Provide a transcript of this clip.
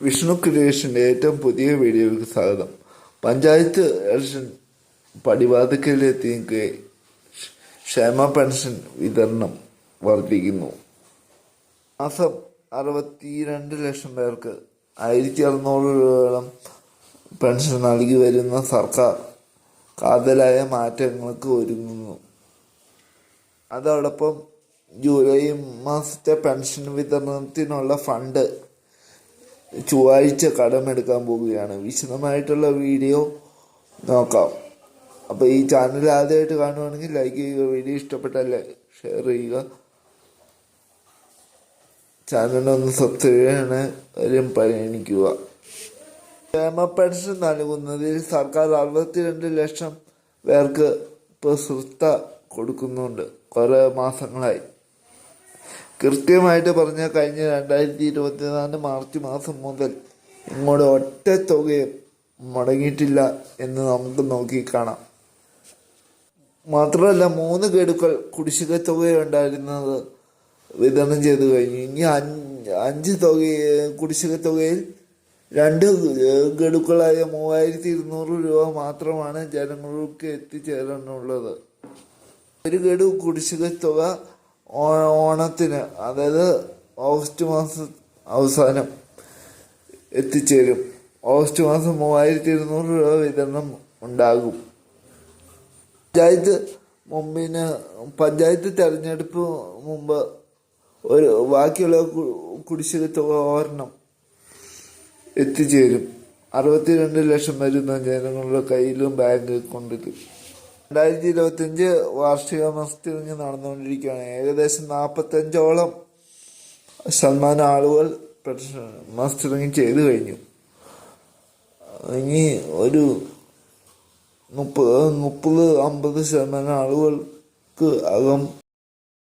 വിഷ്ണു ക്രിയേഷന്റെ ഏറ്റവും പുതിയ വീഡിയോയ്ക്ക് സ്വാഗതം. പഞ്ചായത്ത് ഇലക്ഷൻ പടിവാതിക്കലെത്തിയ ക്ഷേമ പെൻഷൻ വിതരണം വർദ്ധിക്കുന്നു. മാസം അറുപത്തിരണ്ട് ലക്ഷം പേർക്ക് ആയിരത്തി അറുന്നൂറ് രൂപയോളം പെൻഷൻ നൽകി വരുന്ന സർക്കാർ കാതലായ മാറ്റങ്ങൾക്ക് ഒരുങ്ങുന്നു. അതോടൊപ്പം ജൂലൈ മാസത്തെ പെൻഷൻ വിതരണത്തിനുള്ള ഫണ്ട് ചൊവ്വാഴ്ച കടമെടുക്കാൻ പോവുകയാണ്. വിശദമായിട്ടുള്ള വീഡിയോ നോക്കാം. അപ്പോൾ ഈ ചാനൽ ആദ്യമായിട്ട് കാണുവാണെങ്കിൽ ലൈക്ക് ചെയ്യുക വീഡിയോ ഇഷ്ടപ്പെട്ടാൽ ഷെയർ ചെയ്യുക. ചാനലൊന്ന് സബ്സ്ക്രൈബ് ചെയ്യണ കാര്യം പരിഗണിക്കുക. ക്ഷേമ പെൻഷൻ നൽകുന്നതിൽ സർക്കാർ അറുപത്തിരണ്ട് ലക്ഷം പേർക്ക് ഇപ്പോൾ ശ്രദ്ധ കൊടുക്കുന്നുണ്ട്. കുറേ മാസങ്ങളായി. കൃത്യമായിട്ട് പറഞ്ഞാൽ കഴിഞ്ഞ രണ്ടായിരത്തി ഇരുപത്തിനാല് മാർച്ച് മാസം മുതൽ ഇങ്ങോട്ട് ഒറ്റ തുകയും മടങ്ങിയിട്ടില്ല എന്ന് നമുക്ക് നോക്കി കാണാം. മാത്രമല്ല മൂന്ന് ഗഡുക്കൾ കുടിശ്ശിക തുകയുണ്ടായിരുന്നത് വിതരണം ചെയ്തു കഴിഞ്ഞു. ഇനി അഞ്ച് അഞ്ച് തുക കുടിശ്ശിക തുകയിൽ രണ്ട് ഗഡുക്കളായ മൂവായിരത്തി ഇരുന്നൂറ് രൂപ മാത്രമാണ് ജനങ്ങൾക്ക് എത്തിച്ചേരാനുള്ളത്. ഒരു ഗഡു കുടിശ്ശിക തുക ഓണത്തിന് അതായത് ഓഗസ്റ്റ് മാസം അവസാനം എത്തിച്ചേരും. ഓഗസ്റ്റ് മാസം മൂവായിരത്തി ഇരുന്നൂറ് രൂപ വിതരണം ഉണ്ടാകും. പഞ്ചായത്ത് മുമ്പിന് പഞ്ചായത്ത് തെരഞ്ഞെടുപ്പ് മുമ്പ് ഒരു ബാക്കിയുള്ള കുടിശ്ശിക തുക ഓരണം എത്തിച്ചേരും. അറുപത്തിരണ്ട് ലക്ഷം വരുന്ന ജനങ്ങളുടെ കയ്യിലും ബാങ്ക് കൊണ്ടിട്ട് രണ്ടായിരത്തി ഇരുപത്തിയഞ്ച് വാർഷിക മസ്തിരിഞ്ഞ് നടന്നുകൊണ്ടിരിക്കുകയാണ്. ഏകദേശം നാൽപ്പത്തഞ്ചോളം ശതമാനം ആളുകൾ മസ്റ്ററിങ് ചെയ്ത് കഴിഞ്ഞു. ഇനി ഒരു മുപ്പത് മുപ്പത് അമ്പത് ശതമാനം ആളുകൾക്ക് അകം